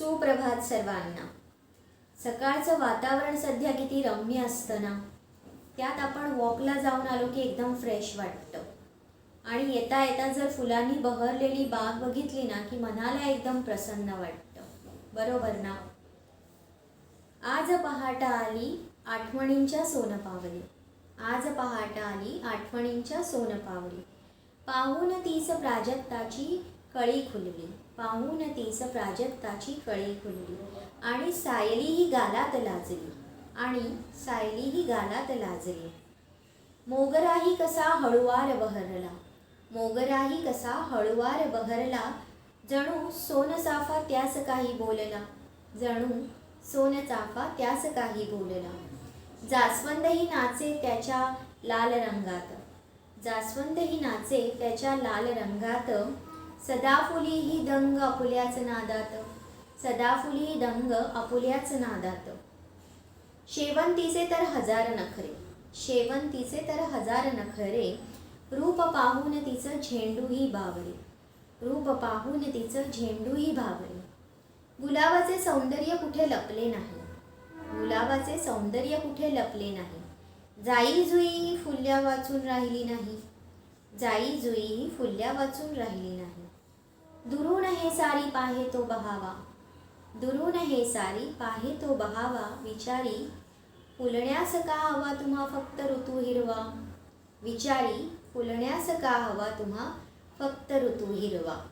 सुप्रभात सर्वांना. सकाळचं वातावरण सध्या किती रम्य असतं ना? त्यात आपण वॉकला जाऊन आलो की एकदम फ्रेश वाटतं. आणि येता येता जर फुलांनी बहरलेली बाग बघितली ना की मनाला एकदम प्रसन्न वाटतं. बरोबर ना? आज पहाट आली आठवणींच्या सोनपावली. आज पहाट आली आठवणींच्या सोनपावली. पाहून तीच प्राजक्ताची कळी खुलली. पाहून तीस प्राजक्ताची कळी खुलली. आणि सायलीही गालात लाजली. आणि सायलीही गालात लाजली. मोगराही कसा हळुवार बहरला. मोगराही कसा हळुवार बहरला. जणू सोनचाफा त्यास काही बोलला. जणू सोनचाफा त्यास काही बोलला. जास्वंदही नाचे त्याच्या लाल रंगात. जास्वंदही नाचे त्याच्या लाल रंगात. सदाफुली ही दंग अपुल्याचं नादात. सदाफुली ही दंग अपुल्याचं नादात. शेवंतीचे तर हजार नखरे. शेवंतीचे तर हजार नखरे. रूप पाहून तिचं झेंडूही बावरे. रूप पाहून तिचं झेंडूही भावरे गुलाबाचे सौंदर्य कुठे लपले नाही? गुलाबाचे सौंदर्य कुठे लपले नाही? जाई जुई फुल्या वाचून राहिली नाही. जाई जुई ही फुल्या वाचून राहिली नाही. दुरून हे सारी पाहे तो बहावा. दुरून हे सारी पाहे तो बहावा विचारी फुलण्यास का हवा तुम्हा फक्त ऋतू हिरवा? विचारी फुलण्यास का हवा तुम्हा फक्त ऋतू हिरवा?